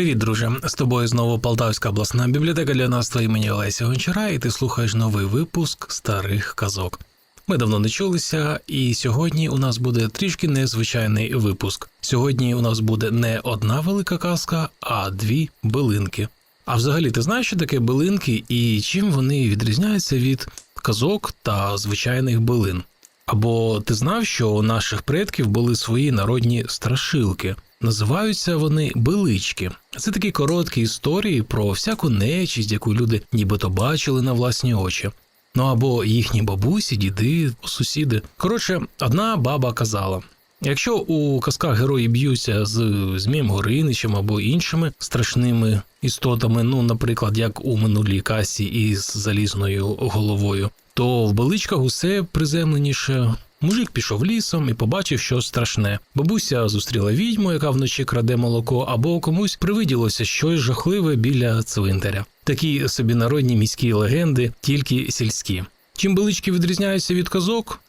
Привіт, друже! З тобою знову Полтавська обласна бібліотека для нас та імені Олеся Гончара, і ти слухаєш новий випуск старих казок. Ми давно не чулися, і сьогодні у нас буде трішки незвичайний випуск. Сьогодні у нас буде не одна велика казка, а дві билинки. А взагалі, ти знаєш, що таке билинки і чим вони відрізняються від казок та звичайних билин? Або ти знав, що у наших предків були свої народні страшилки? Називаються вони билички. Це такі короткі історії про всяку нечість, яку люди нібито бачили на власні очі. Ну або їхні бабусі, діди, сусіди. Коротше, одна баба казала: якщо у казках герої б'ються з Змієм Гориничем або іншими страшними істотами, ну, наприклад, як у минулій касі із залізною головою, то в баличках усе приземленіше. Мужик пішов лісом і побачив щось страшне. Бабуся зустріла відьму, яка вночі краде молоко, або комусь привиділося щось жахливе біля цвинтаря. Такі собі народні міські легенди, тільки сільські. Чим балички відрізняються від казок?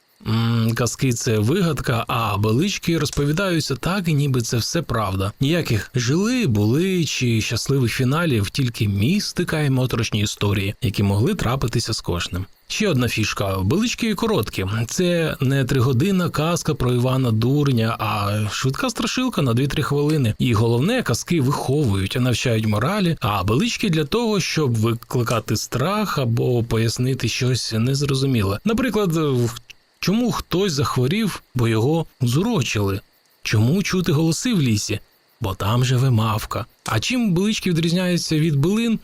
Казки це вигадка, а балички розповідаються так, ніби це все правда. Ніяких жили, були чи щасливих фіналів, тільки містика і моторошні історії, які могли трапитися з кожним. Ще одна фішка: величкі і короткі. Це не тригодинна казка про Івана Дурня, а швидка страшилка на 2-3 хвилини. І головне, казки виховують, а навчають моралі, а величкі для того, щоб викликати страх або пояснити щось незрозуміле. Наприклад, чому хтось захворів, бо його зурочили? Чому чути голоси в лісі? Бо там живе мавка. А чим билички відрізняються від билин?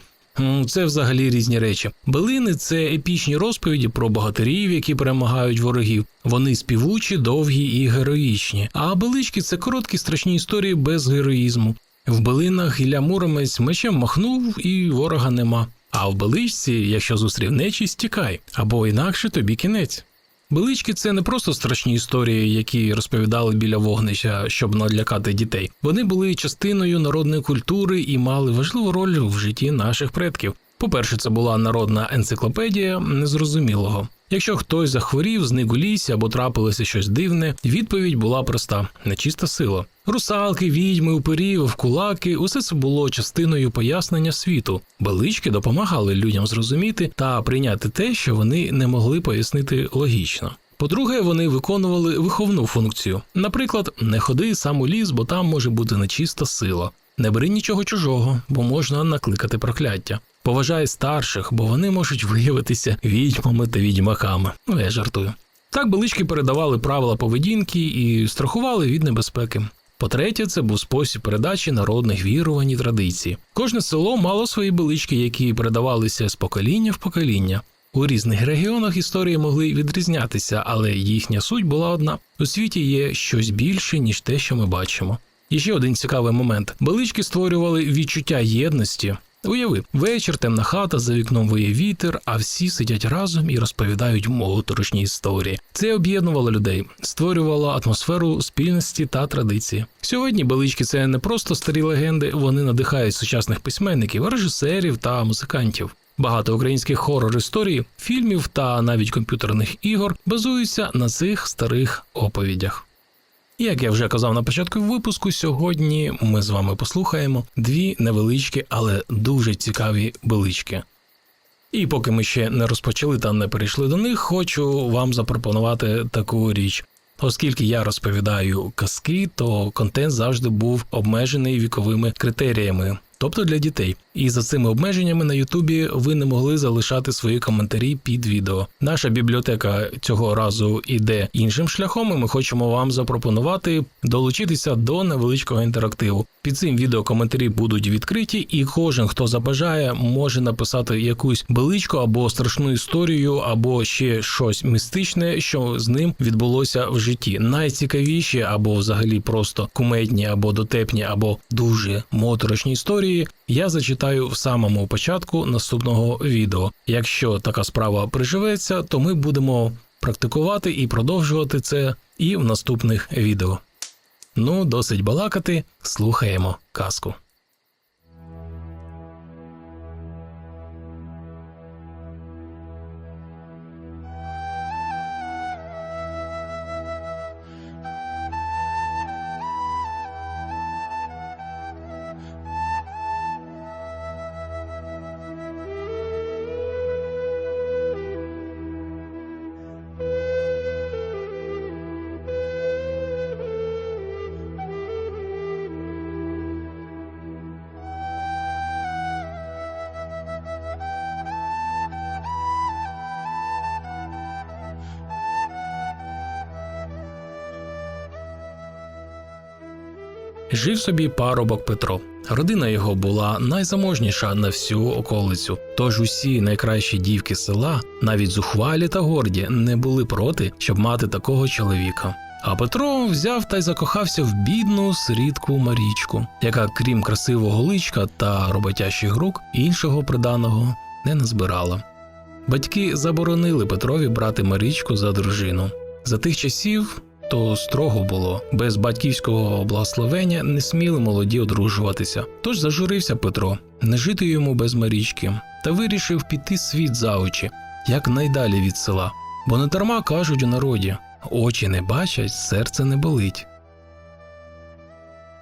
Це взагалі різні речі. Билини це епічні розповіді про богатирів, які перемагають ворогів. Вони співучі, довгі і героїчні. А билички це короткі страшні історії без героїзму. В билинах Ілля Муромець мечем махнув і ворога нема. А в биличці, якщо зустрів нечість, тікай, або інакше тобі кінець. Билички це не просто страшні історії, які розповідали біля вогнища, щоб налякати дітей. Вони були частиною народної культури і мали важливу роль в житті наших предків. По-перше, це була народна енциклопедія незрозумілого. Якщо хтось захворів, зник у лісі або трапилося щось дивне, відповідь була проста: нечиста сила. Русалки, відьми, упирі, вовкулаки – усе це було частиною пояснення світу. Балички допомагали людям зрозуміти та прийняти те, що вони не могли пояснити логічно. По-друге, вони виконували виховну функцію. Наприклад, не ходи сам у ліс, бо там може бути нечиста сила. Не бери нічого чужого, бо можна накликати прокляття. Поважай старших, бо вони можуть виявитися відьмами та відьмаками. Ну, я жартую. Так балички передавали правила поведінки і страхували від небезпеки. По-третє, це був спосіб передачі народних вірувань і традицій. Кожне село мало свої билички, які передавалися з покоління в покоління. У різних регіонах історії могли відрізнятися, але їхня суть була одна: у світі є щось більше, ніж те, що ми бачимо. І ще один цікавий момент: балички створювали відчуття єдності. Уяви, вечір, темна хата, за вікном виє вітер, а всі сидять разом і розповідають моторошні історії. Це об'єднувало людей, створювало атмосферу спільності та традиції. Сьогодні балички це не просто старі легенди, вони надихають сучасних письменників, режисерів та музикантів. Багато українських хорор історій, фільмів та навіть комп'ютерних ігор базуються на цих старих оповідях. Як я вже казав на початку випуску, сьогодні ми з вами послухаємо дві невеличкі, але дуже цікаві билички. І поки ми ще не розпочали та не перейшли до них, хочу вам запропонувати таку річ. Оскільки я розповідаю казки, то контент завжди був обмежений віковими критеріями, тобто для дітей. І за цими обмеженнями на Ютубі ви не могли залишати свої коментарі під відео. Наша бібліотека цього разу іде іншим шляхом, і ми хочемо вам запропонувати долучитися до невеличкого інтерактиву. Під цим відео коментарі будуть відкриті, і кожен, хто забажає, може написати якусь величку або страшну історію, або ще щось містичне, що з ним відбулося в житті. Найцікавіші або взагалі просто кумедні, або дотепні, або дуже моторошні історії. Я зачитаю в самому початку наступного відео. Якщо така справа приживеться, то ми будемо практикувати і продовжувати це і в наступних відео. Ну, досить балакати, слухаємо казку. Жив собі парубок Петро. Родина його була найзаможніша на всю околицю. Тож усі найкращі дівки села, навіть зухвалі та горді, не були проти, щоб мати такого чоловіка. А Петро взяв та й закохався в бідну сирітку Марічку, яка, крім красивого личка та роботящих рук, іншого приданого не назбирала. Батьки заборонили Петрові брати Марічку за дружину. За тих часів то строго було, без батьківського благословення не сміли молоді одружуватися. Тож зажурився Петро, не жити йому без Марічки, та вирішив піти світ за очі, як найдалі від села. Бо не дарма кажуть у народі очі не бачать, серце не болить.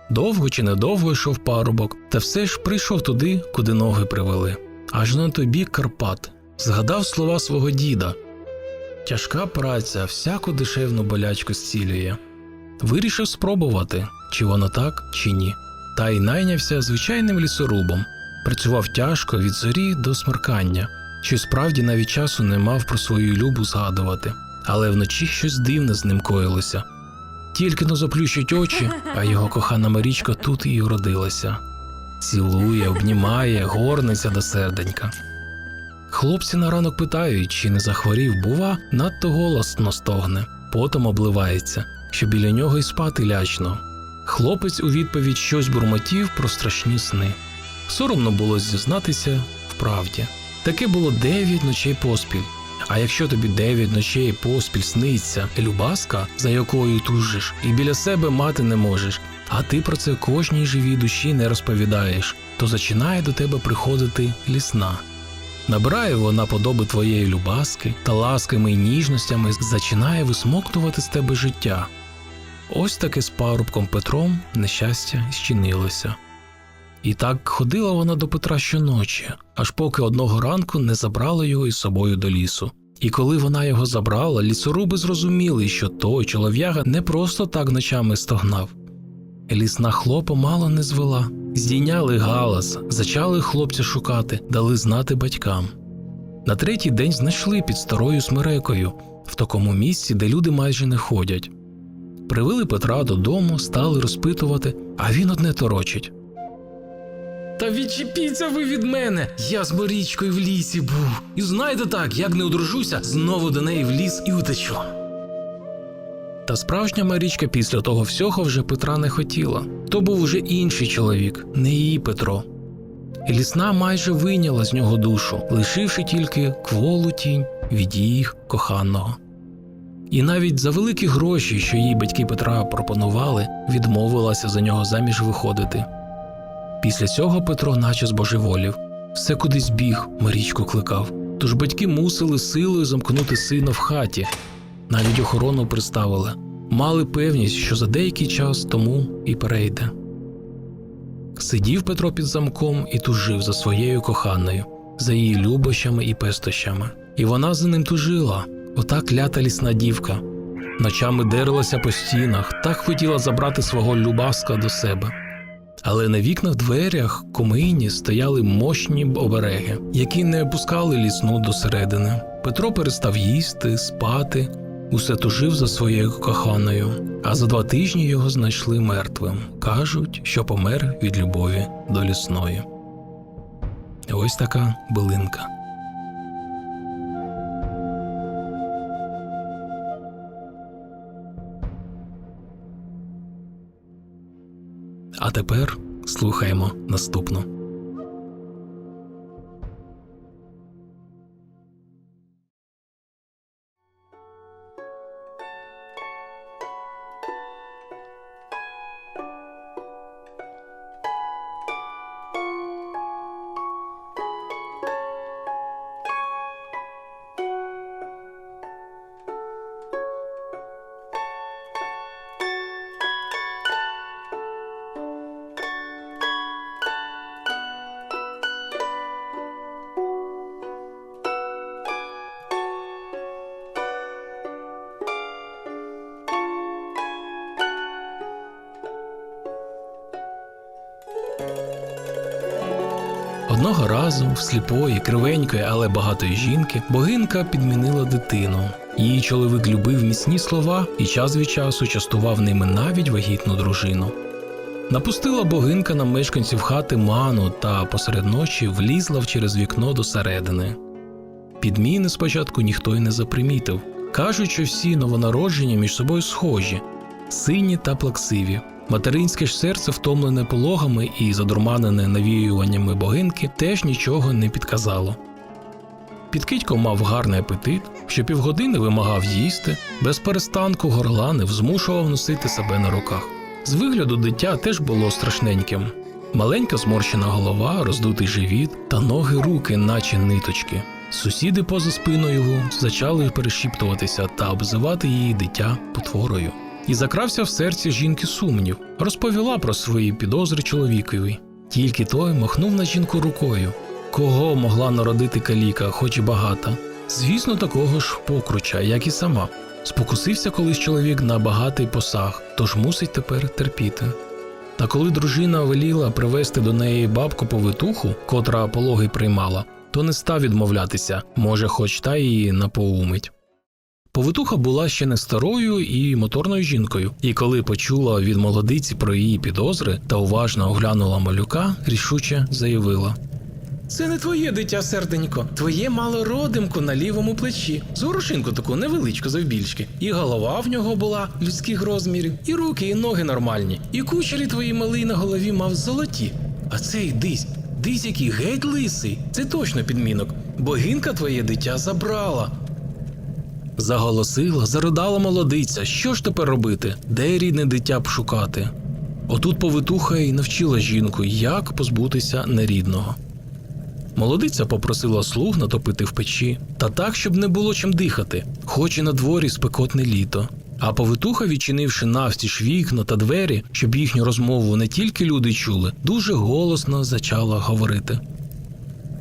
Довго чи недовго йшов парубок, та все ж прийшов туди, куди ноги привели. Аж на тобі Карпат згадав слова свого діда. Тяжка праця всяку дешевну болячку зцілює. Вирішив спробувати, чи воно так, чи ні. Та й найнявся звичайним лісорубом. Працював тяжко від зорі до смеркання, що справді навіть часу не мав про свою любу згадувати, але вночі щось дивне з ним коїлося. Тільки но заплющить очі, а його кохана Марічка тут і уродилася. Цілує, обнімає, горниться до серденька. Хлопці на ранок питають, чи не захворів, бува, надто голосно стогне, потом обливається, що біля нього й спати лячно. Хлопець у відповідь щось бурмотів про страшні сни. Соромно було зізнатися в правді. Таке було дев'ять ночей поспіль. А якщо тобі дев'ять ночей поспіль сниться любаска, за якою тужиш, і біля себе мати не можеш, а ти про це кожній живій душі не розповідаєш, то зачинає до тебе приходити лісна. Набирає вона подоби твоєї любаски та ласками й ніжностями зачинає висмоктувати з тебе життя. Ось таки з парубком Петром нещастя зчинилося. І так ходила вона до Петра щоночі, аж поки одного ранку не забрала його із собою до лісу. І коли вона його забрала, лісоруби зрозуміли, що той чолов'яга не просто так ночами стогнав. Лісна хлопа мало не звела, здійняли галас, зачали хлопця шукати, дали знати батькам. На третій день знайшли під старою смерекою, в такому місці, де люди майже не ходять. Привели Петра додому, стали розпитувати, а він одне торочить. Та відчепіться ви від мене! Я з Марічкою в лісі був. І знаєте так, як не одружуся, знову до неї в ліс і утечу. Та справжня Марічка після того всього вже Петра не хотіла. То був уже інший чоловік, не її Петро. Лісна майже вийняла з нього душу, лишивши тільки кволу тінь від її коханого. І навіть за великі гроші, що їй батьки Петра пропонували, відмовилася за нього заміж виходити. Після цього Петро наче збожеволів, все кудись біг, Марічку кликав. Тож батьки мусили силою замкнути сина в хаті, навіть охорону приставили, мали певність, що за деякий час тому і перейде. Сидів Петро під замком і тужив за своєю коханою, за її любощами і пестощами. І вона за ним тужила, ота клята лісна дівка. Ночами дерлася по стінах, так хотіла забрати свого любаска до себе. Але на вікнах дверях комині стояли мощні обереги, які не пускали лісну досередини. Петро перестав їсти, спати, усе тужив за своєю коханою, а за два тижні його знайшли мертвим. Кажуть, що помер від любові до лісної. Ось така билинка. А тепер слухаємо наступну. Одного разу в сліпої, кривенької, але багатої жінки богинка підмінила дитину. Її чоловік любив міцні слова і час від часу частував ними навіть вагітну дружину. Напустила богинка на мешканців хати ману та посеред ночі влізла в через вікно до середини. Підміни спочатку ніхто й не запримітив. Кажуть, що всі новонародження між собою схожі, сині та плаксиві. Материнське ж серце, втомлене пологами і задурманене навіюваннями богинки, теж нічого не підказало. Підкидько мав гарний апетит, що півгодини вимагав їсти, без перестанку горланив, змушував носити себе на руках. З вигляду дитя теж було страшненьким. Маленька зморщена голова, роздутий живіт та ноги руки, наче ниточки. Сусіди поза спиною зачали перешіптуватися та обзивати її дитя потворою. І закрався в серці жінки сумнів, розповіла про свої підозри чоловікові. Тільки той махнув на жінку рукою. Кого могла народити каліка, хоч і багата? Звісно, такого ж покруча, як і сама. Спокусився колись чоловік на багатий посаг, тож мусить тепер терпіти. Та коли дружина веліла привезти до неї бабку повитуху, котра пологи приймала, то не став відмовлятися, може, хоч та її напоумить. Повитуха була ще не старою і моторною жінкою, і коли почула від молодиці про її підозри та уважно оглянула малюка, рішуче заявила: Це не твоє дитя, серденько, твоє мало родимку на лівому плечі, з горошинку таку невеличку завбільшки. І голова в нього була людських розмірів, і руки, і ноги нормальні, і кучері твої малий на голові мав золоті. А цей дись, дись який геть лисий, це точно підмінок. Богинка твоє дитя забрала. Заголосила, заридала молодиця. Що ж тепер робити? Де рідне дитя б шукати? Отут повитуха й навчила жінку, як позбутися нерідного. Молодиця попросила слуг натопити в печі, та так, щоб не було чим дихати, хоч і на дворі спекотне літо. А повитуха, відчинивши навстіж вікна та двері, щоб їхню розмову не тільки люди чули, дуже голосно зачала говорити.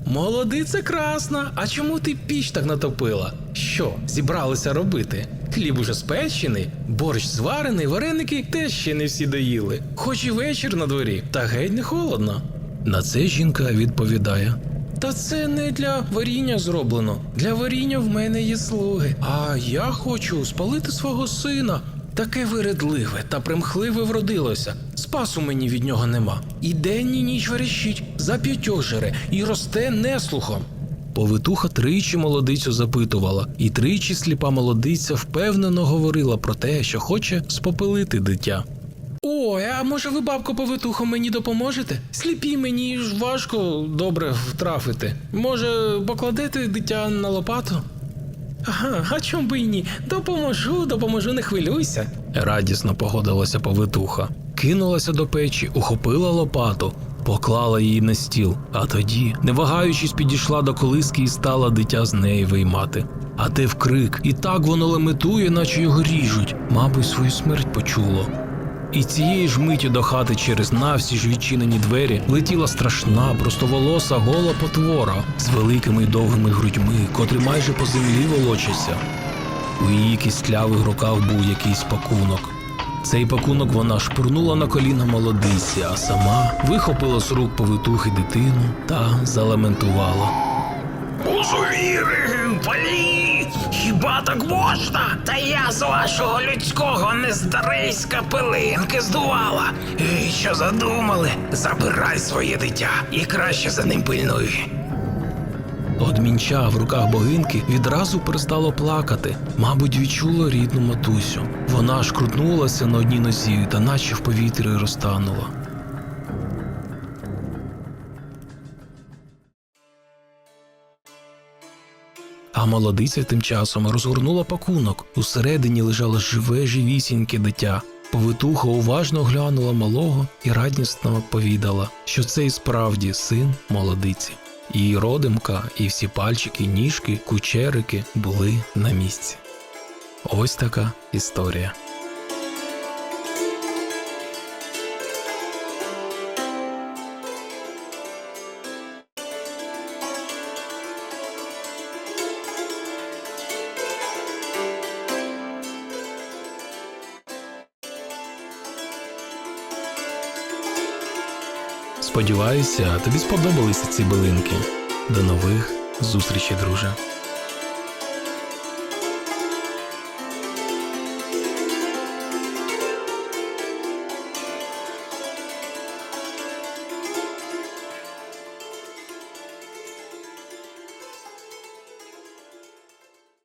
Молодиця красна, а чому ти піч так натопила? Що, зібралися робити? Хліб уже спечений, борщ зварений, вареники теж ще не всі доїли. Хоч і вечір на дворі, та геть не холодно. На це жінка відповідає: Та це не для варіння зроблено. Для варіння в мене є слуги. А я хочу спалити свого сина. Таке виредливе та примхливе вродилося. Спасу мені від нього нема. І день і ніч верещить, за п'ятьох жере, і росте неслухом. Повитуха тричі молодицю запитувала, і тричі сліпа молодиця впевнено говорила про те, що хоче спопилити дитя. Ой, а може ви, бабко повитухо, мені допоможете? Сліпі мені ж важко добре втрафити. Може, покладете дитя на лопату? Ага, а чом би й ні? Допоможу, допоможу, не хвилюйся. Радісно погодилася повитуха. Кинулася до печі, ухопила лопату, поклала її на стіл, а тоді, не вагаючись, підійшла до колиски і стала дитя з неї виймати. А те вкрик, і так воно леметує, наче його ріжуть, мабуть, свою смерть почуло. І цієї ж миті до хати через навсі відчинені двері летіла страшна, простоволоса гола потвора з великими й довгими грудьми, котрі майже по землі волочаться. У її кістлявих руках був якийсь пакунок. Цей пакунок вона шпурнула на коліна молодиці, а сама вихопила з рук повитухи дитину та залементувала. Узувіри, палі! Хіба так можна? Та я з вашого людського нездариська пилинки здувала. І що задумали? Забирай своє дитя і краще за ним пильнуй. Одмінча в руках богинки відразу перестало плакати, мабуть, відчуло рідну матусю. Вона ж крутнулася на одній нозі та наче в повітрі розтанула. А молодиця тим часом розгорнула пакунок. Усередині лежало живе живісіньке дитя. Повитуха уважно оглянула малого і радісно повідала, що це і справді син молодиці. Її родимка і всі пальчики, ніжки, кучерики були на місці. Ось така історія. Сподіваюся, тобі сподобалися ці билинки. До нових зустрічей, друже.